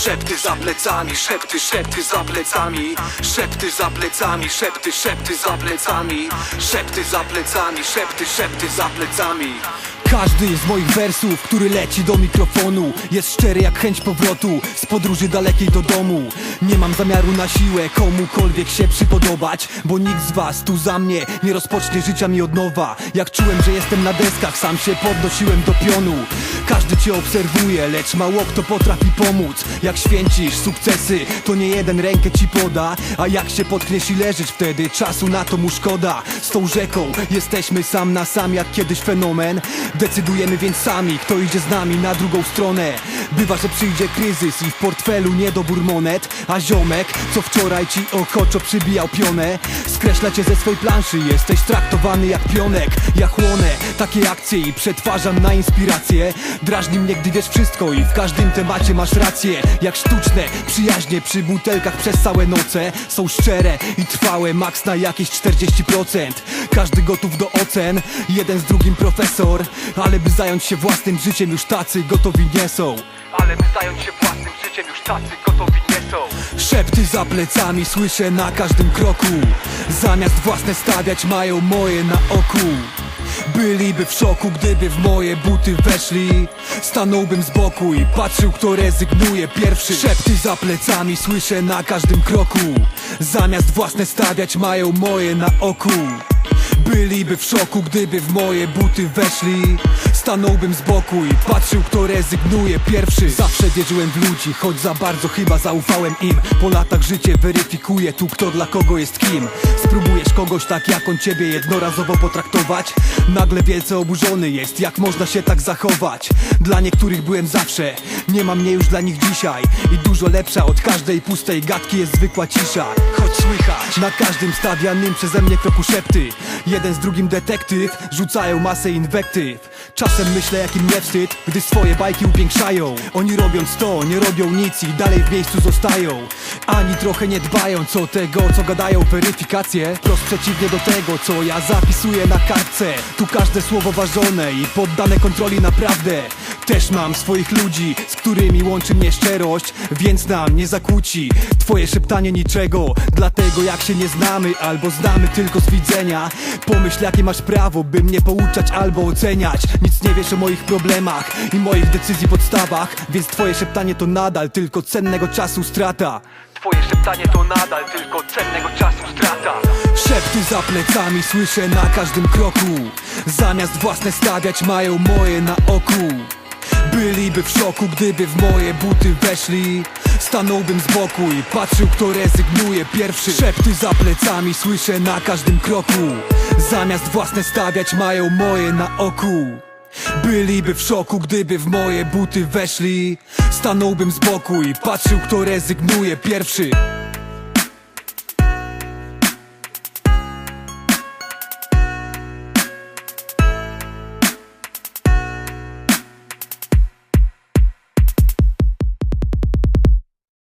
Szepty za plecami, szepty, szepty za plecami Szepty za plecami, szepty, szepty za plecami Szepty za plecami, szepty, szepty za plecami. Każdy z moich wersów, który leci do mikrofonu. Jest szczery jak chęć powrotu z podróży dalekiej do domu. Nie mam zamiaru na siłę komukolwiek się przypodobać Bo nikt z was tu za mnie nie rozpocznie życia mi od nowa. Jak czułem, że jestem na deskach, sam się podnosiłem do pionu Każdy cię obserwuje, lecz mało kto potrafi pomóc. Jak święcisz sukcesy, to nie jeden rękę ci poda. A jak się potkniesz i leżeć wtedy, czasu na to mu szkoda. Z tą rzeką jesteśmy sam na sam jak kiedyś fenomen. Decydujemy więc sami, kto idzie z nami na drugą stronę. Bywa, że przyjdzie kryzys i w portfelu niedobór monet. A ziomek, co wczoraj ci ochoczo przybijał pionę. Skreśla cię ze swej planszy, jesteś traktowany jak pionek. Ja chłonę takie akcje i przetwarzam na inspirację Drażni mnie, gdy wiesz wszystko i w każdym temacie masz rację. Jak sztuczne przyjaźnie przy butelkach przez całe noce Są szczere i trwałe, maks na jakieś 40% Każdy gotów do ocen, jeden z drugim profesor. Ale by zająć się własnym życiem już tacy gotowi nie są. Ale by zająć się własnym życiem już tacy gotowi nie są. Szepty za plecami słyszę na każdym kroku. Zamiast własne stawiać mają moje na oku Byliby w szoku, gdyby w moje buty weszli. Stanąłbym z boku i patrzył, kto rezygnuje pierwszy. Szepty za plecami słyszę na każdym kroku. Zamiast własne stawiać mają moje na oku. Byliby w szoku, gdyby w moje buty weszli Stanąłbym z boku i patrzył, kto rezygnuje pierwszy. Zawsze wierzyłem w ludzi, choć za bardzo chyba zaufałem im. Po latach życie weryfikuje tu, kto dla kogo jest kim. Spróbujesz kogoś tak, jak on ciebie jednorazowo potraktować? Nagle wielce oburzony jest, jak można się tak zachować? Dla niektórych byłem zawsze, nie ma mnie już dla nich dzisiaj. I dużo lepsza od każdej pustej gadki jest zwykła cisza Choć słychać na każdym stawianym przeze mnie kroku szepty. Jeden z drugim detektyw rzucają masę inwektyw. Czasem myślę jak im nie wstyd, gdy swoje bajki upiększają Oni robiąc to, nie robią nic i dalej w miejscu zostają. Ani trochę nie dbają co tego, co gadają weryfikacje. Wprost przeciwnie do tego, co ja zapisuję na kartce. Tu każde słowo ważone i poddane kontroli naprawdę Też mam swoich ludzi, z którymi łączy mnie szczerość Więc nam nie zakłóci. Twoje szeptanie niczego Dlatego jak się nie znamy albo znamy tylko z widzenia. Pomyśl jakie masz prawo, by mnie pouczać albo oceniać. Nic nie wiesz o moich problemach i moich decyzji podstawach Więc twoje szeptanie to nadal tylko cennego czasu strata. Twoje szeptanie to nadal tylko cennego czasu strata. Szepty za plecami słyszę na każdym kroku. Zamiast własne stawiać mają moje na oku Byliby w szoku, gdyby w moje buty weszli. Stanąłbym z boku i patrzył, kto rezygnuje pierwszy. Szepty za plecami słyszę na każdym kroku. Zamiast własne stawiać mają moje na oku. Byliby w szoku, gdyby w moje buty weszli. Stanąłbym z boku i patrzył, kto rezygnuje pierwszy